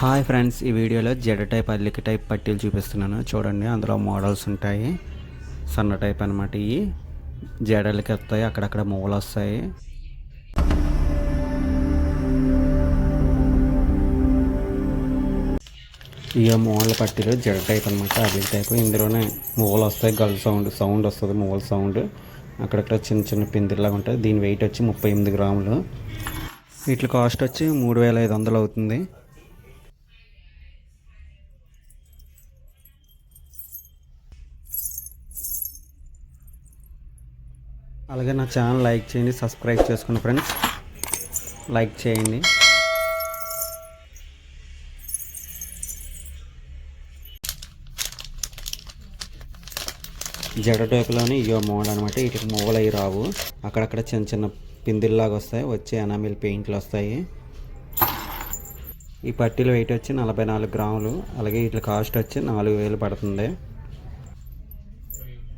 Hi friends ఈ వీడియోలో జడ టైప్ అల్లిక టైప్ పట్టీలు చూపిస్తున్నాను. చూడండి అందులో మోడల్స్ ఉంటాయి. సన్న టైప్ అనమాట ఇవి. జడలకి వస్తాయి అక్కడక్కడ మూవలు వస్తాయి. ఇక మూల పట్టీలు జడ టైప్ అనమాట అల్లిక టైప్. ఇందులోనే మూలు వస్తాయి గల్ సౌండ్ సౌండ్ వస్తుంది మూల సౌండ్. అక్కడక్కడ చిన్న చిన్న పిందిలాగా ఉంటాయి. దీని వెయిట్ వచ్చి ముప్పై ఎనిమిది గ్రాములు. వీటి కాస్ట్ వచ్చి మూడు వేల ఐదు వందలు అవుతుంది. అలాగే నా ఛానల్ లైక్ చేయండి సబ్స్క్రైబ్ చేసుకోండి ఫ్రెండ్స్ లైక్ చేయండి. జడటోకలోని ఇయో మోడ్ అనమాట వీటికి మూవలు అవి రావు. అక్కడక్కడ చిన్న చిన్న పిందిల్లాగా వస్తాయి వచ్చే ఎనామిల్ పెయింట్లు వస్తాయి. ఈ పట్టీల వెయిట్ వచ్చి నలభై నాలుగు గ్రాములు అలాగే వీటి కాస్ట్ వచ్చి నాలుగు వేలు పడుతుంది.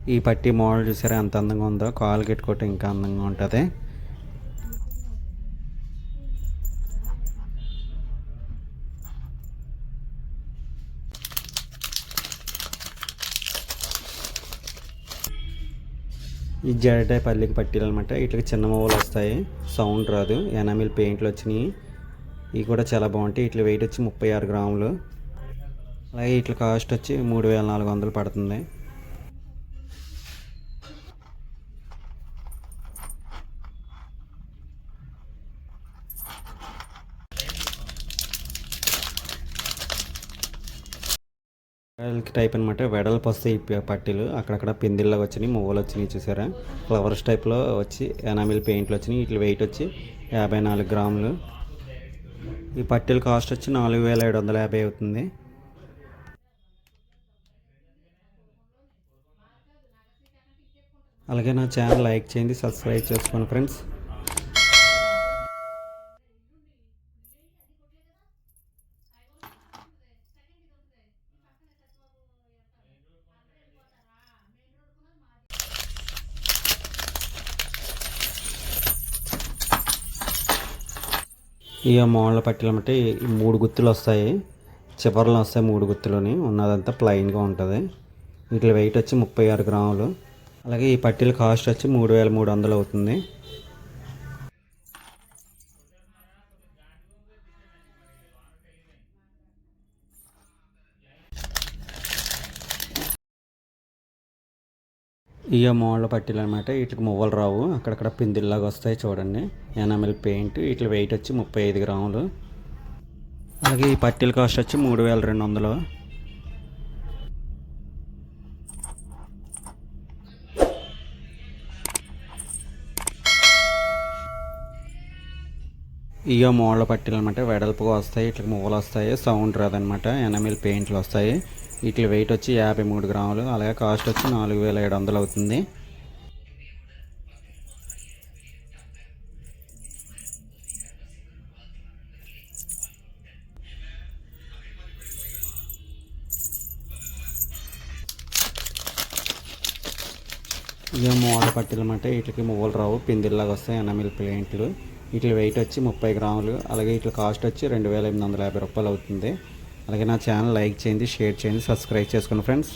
ఈ పట్టీ మోడల్ చూసారా? ఎంత అందంగా ఉందో. కాలు గిట్టుకోవటం ఇంకా అందంగా ఉంటుంది. ఈ జడ పల్లికి పట్టీలు అనమాట వీటికి చిన్న మొవ్వలు వస్తాయి. సౌండ్ రాదు. ఎనామిల్ పెయింట్లు వచ్చినాయి. ఇవి కూడా చాలా బాగుంటాయి. ఇట్లా వెయిట్ వచ్చి ముప్పై ఆరు గ్రాములు. అలాగే వీటి కాస్ట్ వచ్చి మూడు వేల నాలుగు వందలు పడుతుంది. వెడల్కి టైప్ అనమాట వెడల్పు వస్తాయి పట్టీలు. అక్కడక్కడ పిందిళ్ళగా వచ్చినాయి మువ్వలు వచ్చినాయి చూసారా? ఫ్లవర్స్ టైప్లో వచ్చి ఎనామిల్ పెయింట్లు వచ్చినాయి. వీటి వెయిట్ వచ్చి యాభై నాలుగు గ్రాములు. ఈ పట్టీల కాస్ట్ వచ్చి నాలుగు వేల ఏడు వందల యాభై అవుతుంది. అలాగే నా ఛానల్ లైక్ చేయండి సబ్స్క్రైబ్ చేసుకోండి ఫ్రెండ్స్ ఇక మోడల్ పట్టీలు అంటే మూడు గుత్తులు వస్తాయి. చివరలో వస్తాయి మూడు గుత్తులని. ఉన్నదంతా ప్లైన్గా ఉంటుంది. వీటి వెయిట్ వచ్చి ముప్పై ఆరు గ్రాములు. అలాగే ఈ పట్టీల కాస్ట్ వచ్చి మూడు వేల మూడు వందలు అవుతుంది. ఇక మోడల్ పట్టీలు అనమాట వీటికి మువ్వలు రావు. అక్కడక్కడ పిందిల్లాగా వస్తాయి చూడండి. Enamel paint. వీటి వెయిట్ వచ్చి ముప్పై ఐదు గ్రాములు. అలాగే ఈ పట్టీల కాస్ట్ వచ్చి మూడు వేల రెండు వందలు. ఇయో మోడల్ పట్టీలు అనమాట వెడల్పుగా వస్తాయి. ఇట్లా మువ్వలు వస్తాయి. సౌండ్ రాదనమాట ఎనమిల్ పెయింట్లు వస్తాయి. వీటి వెయిట్ వచ్చి యాభై మూడు గ్రాములు అలాగే కాస్ట్ వచ్చి నాలుగు వేల ఏడు వందలు అవుతుంది. ఇవే మూల పట్టిలు అనమాట వీటికి మూలు రావు పిందిల్లాగా వస్తాయి ఎనమిల్ ప్లేంట్లు వీటి వెయిట్ వచ్చి ముప్పై గ్రాములు అలాగే వీటి కాస్ట్ వచ్చి రెండు వేల ఎనిమిది వందల యాభై రూపాయలు అవుతుంది. అలాగే నా ఛానల్ లైక్ చేయండి షేర్ చేయండి సబ్స్క్రైబ్ చేసుకోండి ఫ్రెండ్స్.